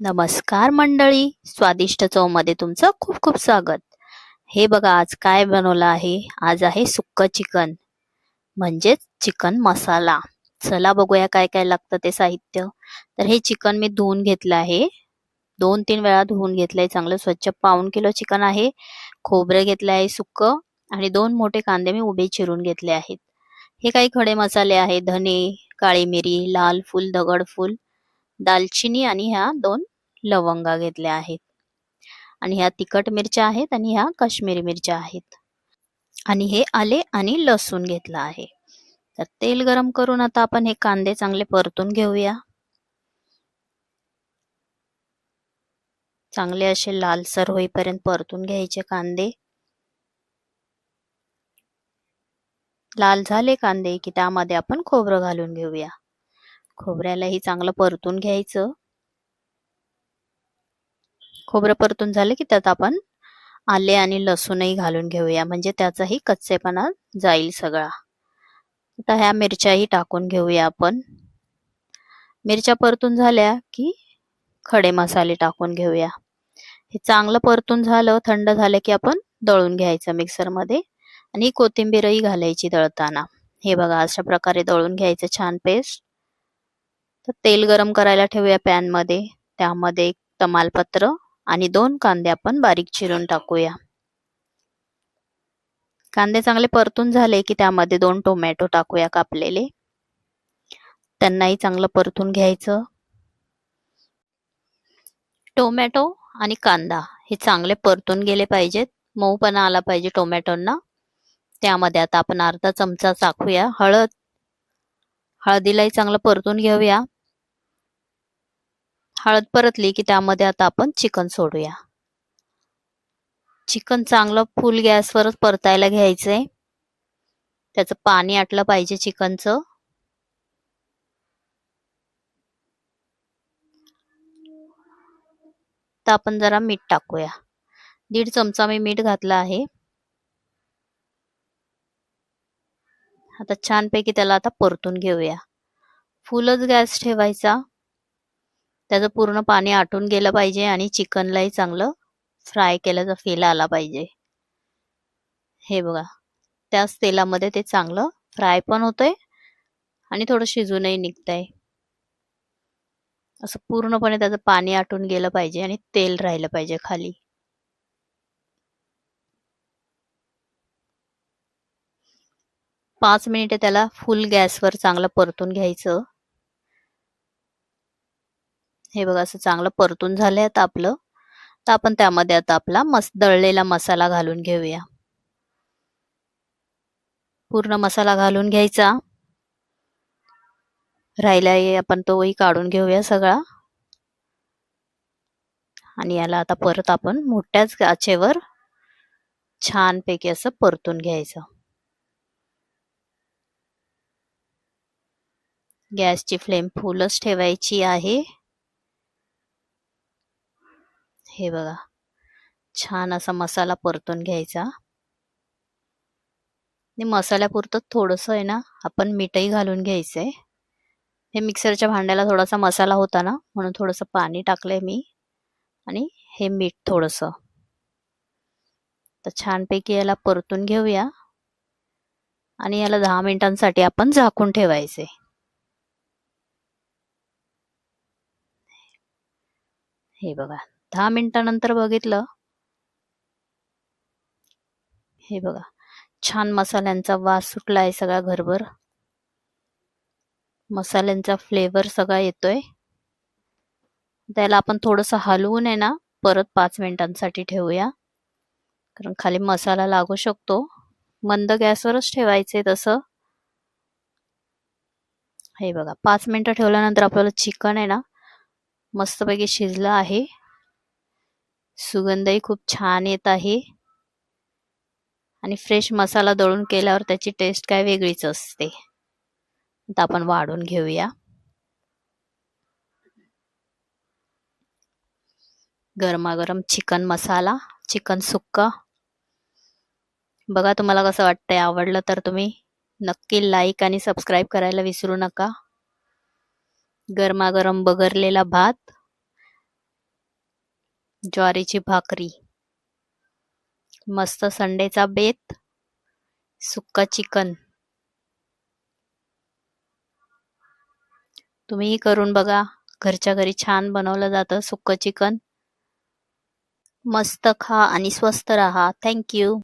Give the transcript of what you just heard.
नमस्कार मंडळी स्वादिष्ट चवमध्ये तुमचं खूप खूप स्वागत. हे बघा आज काय बनवलं आहे? आज आहे सुक्क चिकन म्हणजेच चिकन मसाला. चला बघूया काय काय लागतं ते साहित्य. तर हे चिकन मी धुवून घेतलं आहे. दोन तीन वेळा धुवून घेतलंय चांगलं स्वच्छ पाऊन किलो चिकन आहे. खोबरं घेतलं आहे सुक्क आणि दोन मोठे कांदे मी उभे चिरून घेतले आहेत. हे काही खडे मसाले आहे धने काळी मिरी लाल फूल दगड फूल. दालचिनी आणि ह्या दोन लवंगा घेतल्या आहेत. आणि ह्या तिखट मिरच्या आहेत आणि ह्या काश्मीरी मिरच्या आहेत. आणि हे आले आणि लसूण घेतला आहे. तर तेल गरम करून आता आपण हे कांदे चांगले परतून घेऊया. चांगले असे लालसर होईपर्यंत परतून घ्यायचे कांदे. लाल झाले कांदे की त्यामध्ये आपण खोबरं घालून घेऊया. खोबऱ्यालाही चांगलं परतून घ्यायचं. खोबरं परतून झालं की त्यात आपण आले आणि लसूणही घालून घेऊया. म्हणजे त्याचाही कच्चेपणा जाईल सगळा. आता ह्या मिरच्याही टाकून घेऊया आपण. मिरच्या परतून झाल्या की खडे मसाले टाकून घेऊया. हे चांगलं परतून झालं थंड झालं की आपण दळून घ्यायचं मिक्सरमध्ये आणि कोथिंबीरही घालायची दळताना. हे बघा अशा प्रकारे दळून घ्यायचं छान पेस्ट तर तेल गरम करायला ठेवूया पॅनमध्ये त्यामध्ये एक तमालपत्र आणि दोन कांदे आपण बारीक चिरून टाकूया. कांदे चांगले परतून झाले की त्यामध्ये दोन टोमॅटो टाकूया कापलेले. त्यांनाही चांगलं परतून घ्यायचं. टोमॅटो आणि कांदा हे चांगले परतून गेले पाहिजेत. मऊपणा आला पाहिजे टोमॅटोंना त्यामध्ये आता आपण अर्धा चमचा टाकूया. हळद हळदीलाही चांगलं परतून घेऊया. हळद परतली की त्यामध्ये आता आपण चिकन सोडूया. चिकन चांगलं फुल गॅसवरच परतायला घ्यायचंय. त्याचं पाणी आटलं पाहिजे चिकनचं. तर आपण जरा मीठ टाकूया. दीड चमचा मी मीठ घातलं आहे. आता छानपैकी त्याला आता परतून घेऊया. फुलच गॅस ठेवायचा. त्याचं पूर्ण पाणी आटून गेलं पाहिजे आणि चिकनलाही चांगलं फ्राय केल्याचा फील आला पाहिजे. हे बघा त्याच तेलामध्ये ते चांगलं फ्राय पण होतंय आणि थोडं शिजूनही निघतंय. असं पूर्णपणे त्याचं पाणी आटून गेलं पाहिजे आणि तेल राहिलं पाहिजे खाली. पाच मिनिटे त्याला फुल गॅसवर चांगलं परतून घ्यायचं. हे बघा असं चांगलं परतून झालंय आता आपलं. तर आपण त्यामध्ये आता आपला मस दळलेला मसाला घालून घेऊया. पूर्ण मसाला घालून घ्यायचा. राहिला आपण तोही काढून घेऊया सगळा. आणि याला आता परत आपण मोठ्याच आचेवर छानपैकी असं परतून घ्यायचं. गॅसची फ्लेम फुलच ठेवायची आहे. हे बघा. छान असा मसाला परतून घ्यायचा. आणि मसाल्यापुरतं थोडंसं आहे ना आपण मीठही घालून घ्यायचंय. हे मिक्सरच्या भांड्याला थोडासा मसाला होता ना म्हणून थोडंसं पाणी टाकलंय मी. आणि हे मीठ थोडंसं. तर छानपैकी याला परतून घेऊया. आणि याला दहा मिनिटांसाठी आपण झाकून ठेवायचे हे बघा. दहा मिनिटानंतर बघितलं. हे बघा. छान मसाल्यांचा वास सुटला आहे सगळा घरभर. मसाल्यांचा फ्लेवर सगळा येतोय. त्याला आपण थोडस हलवून आहे ना परत पाच मिनिटांसाठी ठेवूया. कारण खाली मसाला लागू शकतो. मंद गॅसवरच ठेवायचे तसं. हे बघा पाच मिनिटं ठेवल्यानंतर आपल्याला चिकन आहे ना मस्तपैकी शिजलं आहे. सुगंधही खूप छान येत आहे. आणि फ्रेश मसाला दळून केल्यावर त्याची टेस्ट काय वेगळीच असते. आता आपण वाढून घेऊया. गरमागरम चिकन मसाला चिकन सुक्का. बघा तुम्हाला कसं वाटतंय आवडलं तर तुम्ही नक्की लाईक आणि सबस्क्राईब करायला विसरू नका. गरमागरम बगरलेला भात. ज्वारीची भाकरी. मस्त संडेचा बेत सुक्का चिकन. तुम्हीही करून बघा घरच्या घरी छान बनवलं जातं सुक्क चिकन. मस्त खा आणि स्वस्त राहा. थँक्यू